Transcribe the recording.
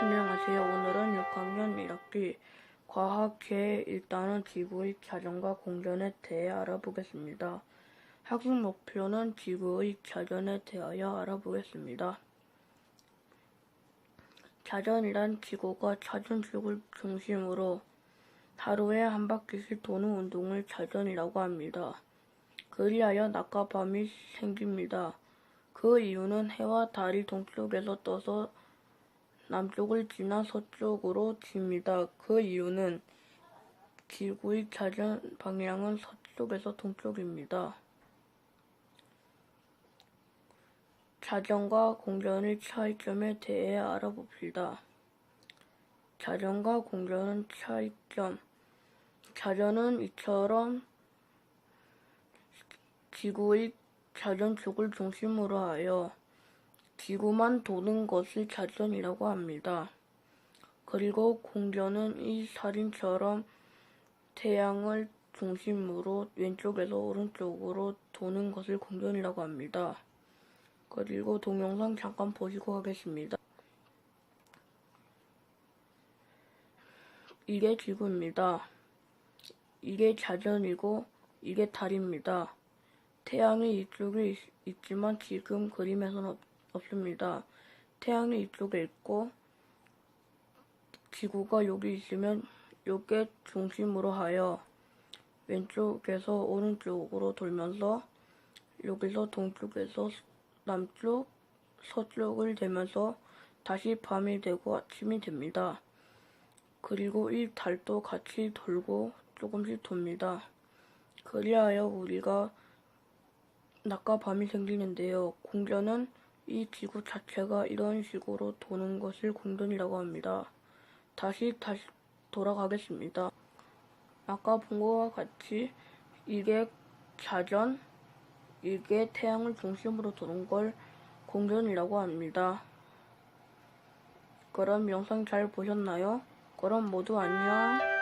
안녕하세요. 오늘은 6학년 1학기 과학계 1단원 지구의 자전과 공전에 대해 알아보겠습니다. 학습 목표는 지구의 자전에 대하여 알아보겠습니다. 자전이란 지구가 자전축을 중심으로 하루에 한 바퀴씩 도는 운동을 자전이라고 합니다. 그리하여 낮과 밤이 생깁니다. 그 이유는 해와 달이 동쪽에서 떠서 남쪽을 지나 서쪽으로 집니다. 그 이유는 지구의 자전 방향은 서쪽에서 동쪽입니다. 자전과 공전의 차이점에 대해 알아봅시다. 자전과 공전은 차이점. 자전은 이처럼 지구의 자전축을 중심으로 하여 지구만 도는 것을 자전이라고 합니다. 그리고 공전은 이 사진처럼 태양을 중심으로 왼쪽에서 오른쪽으로 도는 것을 공전이라고 합니다. 그리고 동영상 잠깐 보시고 하겠습니다. 이게 지구입니다. 이게 자전이고 이게 달입니다. 태양이 이쪽에 있, 있지만 지금 그림에서는 없, 없습니다. 태양이 이쪽에 있고 지구가 여기 있으면 요게 중심으로 하여 왼쪽에서 오른쪽으로 돌면서 여기서 동쪽에서 남쪽 서쪽을 되면서 다시 밤이 되고 아침이 됩니다. 그리고 이 달도 같이 돌고 조금씩 돕니다. 그리하여 우리가 낮과 밤이 생기는데요. 공전은 이 지구 자체가 이런 식으로 도는 것을 공전이라고 합니다. 다시 다시 돌아가겠습니다. 아까 본 것과 같이 이게 자전, 이게 태양을 중심으로 도는 걸 공전이라고 합니다. 그럼 영상 잘 보셨나요? 그럼 모두 안녕.